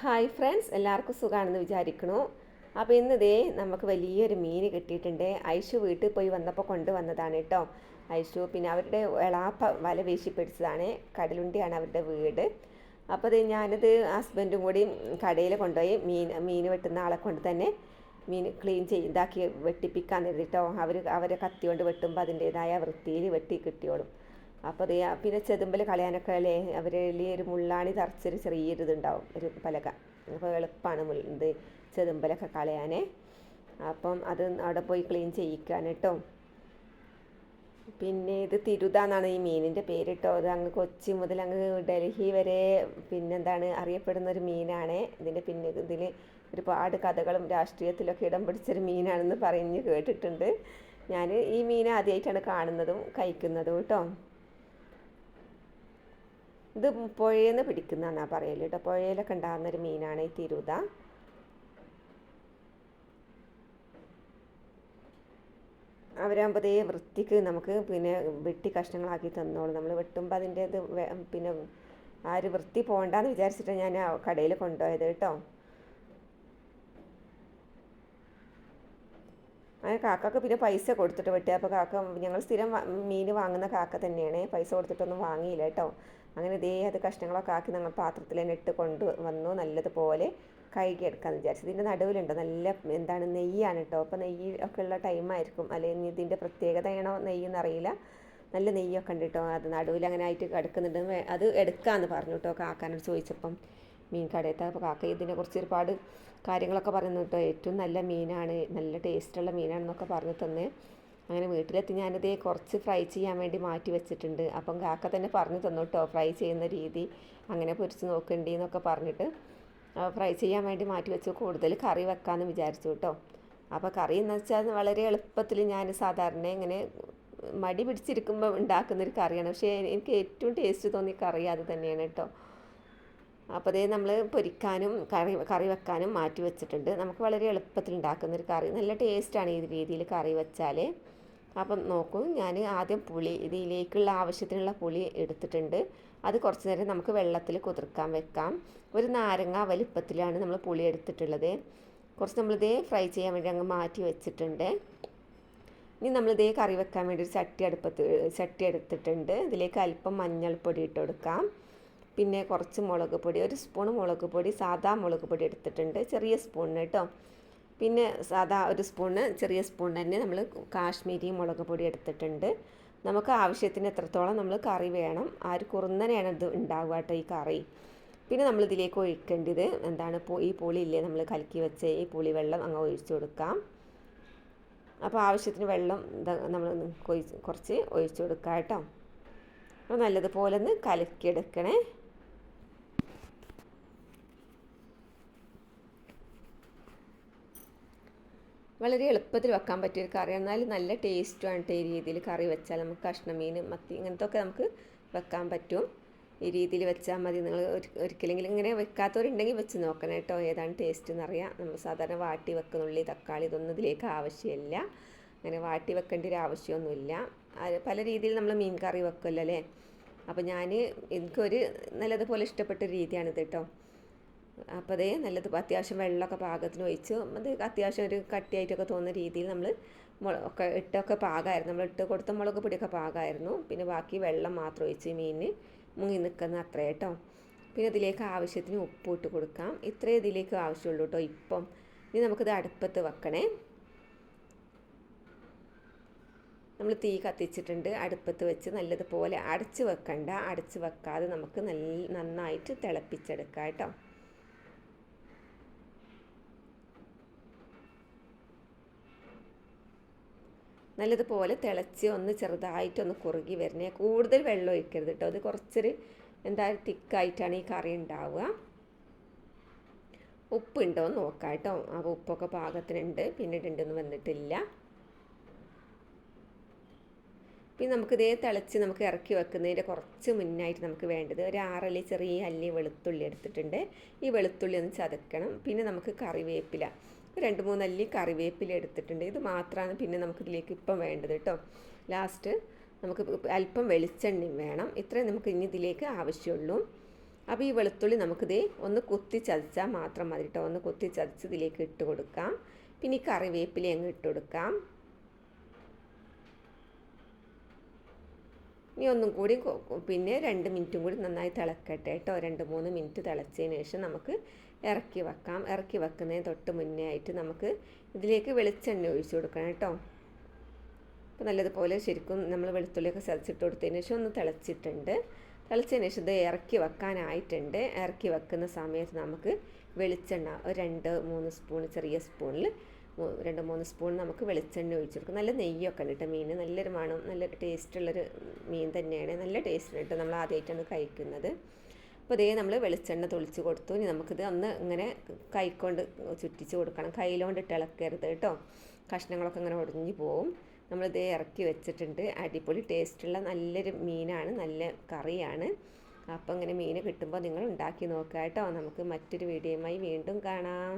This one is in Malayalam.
ഹായ് ഫ്രണ്ട്സ് എല്ലാവർക്കും സുഖമാണെന്ന് വിചാരിക്കണു. അപ്പോൾ ഇന്ന് ദേ നമുക്ക് വലിയൊരു മീൻ കിട്ടിയിട്ടുണ്ട്. ഐഷു വീട്ടിൽ പോയി വന്നപ്പോൾ കൊണ്ടുവന്നതാണ് കേട്ടോ. ഐഷു പിന്നെ അവരുടെ എളാപ്പ വല വീശി പിടിച്ചതാണ്. കടലുണ്ടിയാണ് അവരുടെ വീട്. അപ്പോൾ അത് ഞാനത് ഹസ്ബൻഡും കൂടി കടയിൽ കൊണ്ടുപോയി മീൻ മീൻ വെട്ടുന്ന ആളെ കൊണ്ട് തന്നെ മീൻ ക്ലീൻ ചെയ്ത് ഇതാക്കി വെട്ടിപ്പിക്കാൻ എഴുതിട്ടോ അവർ അവരെ കത്തി കൊണ്ട് വെട്ടുമ്പോൾ അതിന്റേതായ വൃത്തിയിൽ വെട്ടി കിട്ടിയോളും. അപ്പോൾ അത് പിന്നെ ചെതുമ്പൽ കളയാനൊക്കെ അല്ലേ? അവർ ഒരു മുള്ളാണി തറച്ചൊരു ചെറിയൊരു ഇതുണ്ടാവും ഒരു പലക. അപ്പോൾ എളുപ്പമാണ് ഇത് ചെതുമ്പലൊക്കെ കളയാനേ. അപ്പം അത് അവിടെ പോയി ക്ലീൻ ചെയ്യിക്കാൻ കേട്ടോ പിന്നെ ഇത് തിരുത എന്നാണ് ഈ മീനിന്റെ പേര് കേട്ടോ അത് അങ്ങ് കൊച്ചി മുതൽ അങ്ങ് ഡൽഹി വരെ പിന്നെന്താണ് അറിയപ്പെടുന്ന ഒരു മീനാണ്. ഇതിന്റെ പിന്നെ ഇതിൽ ഒരുപാട് കഥകളും രാഷ്ട്രീയത്തിലൊക്കെ ഇടം പിടിച്ചൊരു മീനാണെന്ന് പറഞ്ഞ് കേട്ടിട്ടുണ്ട്. ഞാൻ ഈ മീൻ ആദ്യമായിട്ടാണ് കാണുന്നതും കഴിക്കുന്നതും കേട്ടോ ഇത് പുഴയെന്ന് പിടിക്കുന്നതാണ് പറയൽ കേട്ടോ പുഴയിലൊക്കെ ഉണ്ടാകുന്നൊരു മീനാണ് ഈ തിരുത. അവരാകുമ്പോൾ അതേ വൃത്തിക്ക് നമുക്ക് പിന്നെ വെട്ടി കഷ്ണങ്ങളാക്കി തന്നോളൂ. നമ്മൾ വെട്ടുമ്പോൾ അതിന്റെ ഇത് പിന്നെ ആ ഒരു വൃത്തി പോകണ്ടെന്ന് വിചാരിച്ചിട്ട് ഞാൻ കടയിൽ കൊണ്ടുപോയത് കേട്ടോ. അങ്ങനെ കാക്കക്ക് പിന്നെ പൈസ കൊടുത്തിട്ട് വെട്ടി. അപ്പോൾ കാക്ക ഞങ്ങൾ സ്ഥിരം മീൻ വാങ്ങുന്ന കാക്ക തന്നെയാണ്. പൈസ കൊടുത്തിട്ടൊന്നും വാങ്ങിയില്ല കേട്ടോ. അങ്ങനെ ഇതേ അത് കഷ്ണങ്ങളൊക്കെ ആക്കി നമ്മൾ പാത്രത്തിൽ തന്നെ ഇട്ട് കൊണ്ട് വന്നു നല്ലതുപോലെ കഴുകി എടുക്കാമെന്ന് വിചാരിച്ചു. ഇതിന്റെ നടുവിലുണ്ട്. നല്ല എന്താണ് നെയ്യാണ് കേട്ടോ. അപ്പോൾ നെയ്യ് ഒക്കെ ഉള്ള ടൈമായിരിക്കും അല്ലെങ്കിൽ ഇതിന്റെ പ്രത്യേകതയാണോ നെയ്യ് അറിയില്ല. നല്ല നെയ്യൊക്കെ ഉണ്ട് കേട്ടോ. അത് നടുവിൽ അങ്ങനെ ആയിട്ട് കിടക്കുന്നുണ്ട്. അത് എടുക്കാമെന്ന് പറഞ്ഞു കേട്ടോ കാക്കാനോട് ചോദിച്ചപ്പം മീൻ കടയത്തെ. അപ്പോൾ കാക്ക ഇതിനെക്കുറിച്ച് ഒരുപാട് കാര്യങ്ങളൊക്കെ പറഞ്ഞു കേട്ടോ. ഏറ്റവും നല്ല മീനാണ്. നല്ല ടേസ്റ്റുള്ള മീനാണെന്നൊക്കെ പറഞ്ഞു തന്നെ. അങ്ങനെ വീട്ടിലെത്തി ഞാനത് കുറച്ച് ഫ്രൈ ചെയ്യാൻ വേണ്ടി മാറ്റി വെച്ചിട്ടുണ്ട്. അപ്പം കാക്ക തന്നെ പറഞ്ഞു തന്നു കേട്ടോ ഫ്രൈ ചെയ്യുന്ന രീതി അങ്ങനെ പൊരിച്ച് നോക്കണ്ടി എന്നൊക്കെ പറഞ്ഞിട്ട് ഫ്രൈ ചെയ്യാൻ വേണ്ടി മാറ്റി വെച്ച്. കൂടുതൽ കറി വെക്കാമെന്ന് വിചാരിച്ചു കേട്ടോ അപ്പോൾ കറി എന്ന് വെച്ചാൽ വളരെ എളുപ്പത്തിൽ ഞാൻ സാധാരണ ഇങ്ങനെ മടി പിടിച്ചിരിക്കുമ്പോൾ ഉണ്ടാക്കുന്നൊരു കറിയാണ്. പക്ഷേ എനിക്ക് ഏറ്റവും ടേസ്റ്റ് തോന്നിയ കറി അത് തന്നെയാണ് കേട്ടോ അപ്പോൾ അതേ നമ്മൾ പൊരിക്കാനും കറി കറി വെക്കാനും മാറ്റി വെച്ചിട്ടുണ്ട്. നമുക്ക് വളരെ എളുപ്പത്തിൽ ഉണ്ടാക്കുന്നൊരു കറി. നല്ല ടേസ്റ്റാണ് ഈ രീതിയിൽ കറി വെച്ചാൽ അപ്പം നോക്കൂ ഞാൻ ആദ്യം പുളി ഇതിലേക്കുള്ള ആവശ്യത്തിനുള്ള പുളി എടുത്തിട്ടുണ്ട്. അത് കുറച്ച് നേരം നമുക്ക് വെള്ളത്തിൽ കുതിർക്കാൻ വെക്കാം. ഒരു നാരങ്ങ വലിപ്പത്തിലാണ് നമ്മൾ പുളി എടുത്തിട്ടുള്ളത്. കുറച്ച് നമ്മളിതേ ഫ്രൈ ചെയ്യാൻ വേണ്ടി അങ്ങ് മാറ്റി വെച്ചിട്ടുണ്ട്. ഇനി നമ്മളിതേ കറി വെക്കാൻ വേണ്ടി ഒരു ചട്ടി അടുപ്പത്ത് ചട്ടി എടുത്തിട്ടുണ്ട്. ഇതിലേക്ക് അല്പം മഞ്ഞൾപ്പൊടി ഇട്ട് കൊടുക്കാം. പിന്നെ കുറച്ച് മുളക് പൊടി ഒരു സ്പൂൺ മുളക് പൊടി സാധാ മുളക് പൊടി എടുത്തിട്ടുണ്ട്. ചെറിയ സ്പൂണിന് കേട്ടോ. പിന്നെ സാധാ ഒരു സ്പൂണ് ചെറിയ സ്പൂൺ തന്നെ നമ്മൾ കാശ്മീരി മുളക് പൊടി എടുത്തിട്ടുണ്ട്. നമുക്ക് ആവശ്യത്തിന് എത്രത്തോളം നമ്മൾ കറി വേണം ആ ഒരു കുറുന്നനെയാണ് ഇത് ഉണ്ടാവുക കേട്ടോ ഈ കറി. പിന്നെ നമ്മൾ ഇതിലേക്ക് ഒഴിക്കേണ്ടത് എന്താണ് ഈ പുളി ഇല്ലേ നമ്മൾ കലക്കി വെച്ച ഈ പുളി വെള്ളം അങ്ങ് ഒഴിച്ചു കൊടുക്കാം. അപ്പോൾ ആവശ്യത്തിന് വെള്ളം നമ്മൾ കുറച്ച് ഒഴിച്ചു കൊടുക്കാം കേട്ടോ. അപ്പോൾ നല്ലതുപോലെ ഒന്ന് കലക്കിയെടുക്കണേ. വളരെ എളുപ്പത്തിൽ വെക്കാൻ പറ്റിയൊരു കറി. എന്നാലും നല്ല ടേസ്റ്റുമാണ് ഈ രീതിയിൽ കറി വെച്ചാൽ നമുക്ക് കഷ്ണമീൻ മത്തി ഇങ്ങനത്തെ ഒക്കെ നമുക്ക് വെക്കാൻ പറ്റും. ഈ രീതിയിൽ വെച്ചാൽ മതി. നിങ്ങൾ ഒരിക്കലെങ്കിലും ഇങ്ങനെ വെക്കാത്തവരുണ്ടെങ്കിൽ വെച്ച് നോക്കണം കേട്ടോ. ഏതാണ് ടേസ്റ്റ് എന്നറിയാം നമ്മൾ സാധാരണ വാട്ടി വെക്കുന്ന ഉള്ളി തക്കാളി ഇതൊന്നും ഇതിലേക്ക് ആവശ്യമില്ല. അങ്ങനെ വാട്ടി വെക്കേണ്ട ഒരു ആവശ്യമൊന്നുമില്ല. പല രീതിയിൽ നമ്മൾ മീൻ കറി വെക്കുമല്ലോ അല്ലേ? അപ്പോൾ ഞാൻ എനിക്കൊരു നല്ലതുപോലെ ഇഷ്ടപ്പെട്ട രീതിയാണിത് കേട്ടോ. അപ്പോൾ അതേ നല്ലത് അത്യാവശ്യം വെള്ളമൊക്കെ പാകത്തിന് ഒഴിച്ച് അത് അത്യാവശ്യം ഒരു കട്ടിയായിട്ടൊക്കെ തോന്നുന്ന രീതിയിൽ നമ്മൾ ഒക്കെ ഇട്ടൊക്കെ പാകമായിരുന്നു നമ്മൾ ഇട്ട് കൊടുത്ത മുളക് പൊടിയൊക്കെ പാകമായിരുന്നു പിന്നെ ബാക്കി വെള്ളം മാത്രം ഒഴിച്ച് മീനിന് മുങ്ങി നിൽക്കുന്ന അത്ര കേട്ടോ പിന്നെ ഇതിലേക്ക് ആവശ്യത്തിന് ഉപ്പ് ഇട്ട് കൊടുക്കാം. ഇത്രേ ഇതിലേക്ക് ആവശ്യമുള്ളൂ കേട്ടോ ഇപ്പം. ഇനി നമുക്കിത് അടുപ്പത്ത് വെക്കണേ. നമ്മൾ തീ കത്തിച്ചിട്ടുണ്ട്. അടുപ്പത്ത് വെച്ച് നല്ലതുപോലെ അടച്ച് വെക്കണ്ട. അടച്ച് വെക്കാതെ നമുക്ക് നല്ല നന്നായിട്ട് തിളപ്പിച്ചെടുക്കാം കേട്ടോ നല്ലതുപോലെ തിളച്ച് ഒന്ന് ചെറുതായിട്ടൊന്ന് കുറുകി വരണേ കൂടുതൽ വെള്ളം ഒഴിക്കരുത് കേട്ടോ അത് കുറച്ചൊരു എന്തായാലും തിക്കായിട്ടാണ് ഈ കറി ഉണ്ടാവുക. ഉപ്പുണ്ടോ എന്ന് നോക്കാം കേട്ടോ ആ ഉപ്പൊക്കെ പാകത്തിനുണ്ട്. പിന്നീടുണ്ടെന്ന് വന്നിട്ടില്ല. പിന്നെ നമുക്കിതേ തിളച്ച് നമുക്ക് ഇറക്കി വെക്കുന്നതിന്റെ കുറച്ച് മുന്നായിട്ട് നമുക്ക് വേണ്ടത് ഒരു ആറല്ലി ചെറിയ അല്ലി വെളുത്തുള്ളി എടുത്തിട്ടുണ്ട്. ഈ വെളുത്തുള്ളി ഒന്ന് ചതക്കണം. പിന്നെ നമുക്ക് കറിവേപ്പില. രണ്ട് മൂന്നല്ലി കറിവേപ്പില എടുത്തിട്ടുണ്ട്. ഇത് മാത്രമാണ് പിന്നെ നമുക്ക് ഇതിലേക്ക് ഇപ്പം വേണ്ടത് കേട്ടോ. ലാസ്റ്റ് നമുക്ക് അല്പം വെളിച്ചെണ്ണയും വേണം. ഇത്രയും നമുക്ക് ഇനി ഇതിലേക്ക് ആവശ്യമുള്ളൂ. അപ്പോൾ ഈ വെളുത്തുള്ളി നമുക്കിത് ഒന്ന് കുത്തി ചതച്ചാൽ മാത്രം മതി കേട്ടോ. ഒന്ന് കുത്തി ചതച്ച് ഇതിലേക്ക് ഇട്ട് കൊടുക്കാം. പിന്നെ ഈ കറിവേപ്പില അങ്ങ് ഇട്ട് കൊടുക്കാം. ഇനി ഒന്നും കൂടി പിന്നെ രണ്ട് മിനിറ്റും കൂടി നന്നായി തിളക്കട്ടെ കേട്ടോ. രണ്ട് മൂന്ന് മിനിറ്റ് തിളച്ചതിന് ശേഷം നമുക്ക് ഇറക്കി വെക്കാം. ഇറക്കി വെക്കുന്നതിന് തൊട്ട് മുന്നേ ആയിട്ട് നമുക്ക് ഇതിലേക്ക് വെളിച്ചെണ്ണ ഒഴിച്ചു കൊടുക്കണം കേട്ടോ. അപ്പോൾ നല്ലതുപോലെ ശരിക്കും നമ്മൾ വെളുത്തുള്ളിയൊക്കെ ചതച്ചിട്ട് കൊടുത്തതിന് ശേഷം ഒന്ന് തിളച്ചിട്ടുണ്ട്. തിളച്ചതിന് ശേഷം ഇത് ഇറക്കി വെക്കാനായിട്ടുണ്ട്. ഇറക്കി വെക്കുന്ന സമയത്ത് നമുക്ക് വെളിച്ചെണ്ണ ഒരു രണ്ട് മൂന്ന് സ്പൂൺ ചെറിയ സ്പൂണിൽ രണ്ട് മൂന്ന് സ്പൂൺ നമുക്ക് വെളിച്ചെണ്ണ ഒഴിച്ചു കൊടുക്കും. നല്ല നെയ്യൊക്കെ ഉണ്ട് കേട്ടോ മീൻ നല്ലൊരു മണം നല്ല ടേസ്റ്റുള്ളൊരു മീൻ തന്നെയാണ്. നല്ല ടേസ്റ്റ് ഉണ്ട് നമ്മൾ ആദ്യമായിട്ടാണ് കഴിക്കുന്നത്. അപ്പോൾ ഇതേ നമ്മൾ വെളിച്ചെണ്ണ തൊളിച്ച് കൊടുത്തു. ഇനി നമുക്കിത് അന്ന് ഇങ്ങനെ കൈക്കൊണ്ട് ചുറ്റിച്ച് കൊടുക്കണം. കയ്യിലോണ്ട് ഇളക്കരുത് കേട്ടോ. കഷ്ണങ്ങളൊക്കെ ഇങ്ങനെ ഒടിഞ്ഞു പോവും. നമ്മളിത് ഇറക്കി വെച്ചിട്ടുണ്ട്. അടിപൊളി ടേസ്റ്റുള്ള നല്ലൊരു മീനാണ്. നല്ല കറിയാണ്. അപ്പം ഇങ്ങനെ മീൻ കിട്ടുമ്പോൾ നിങ്ങൾ ഉണ്ടാക്കി നോക്കുക കേട്ടോ. നമുക്ക് മറ്റൊരു വീഡിയോയുമായി വീണ്ടും കാണാം.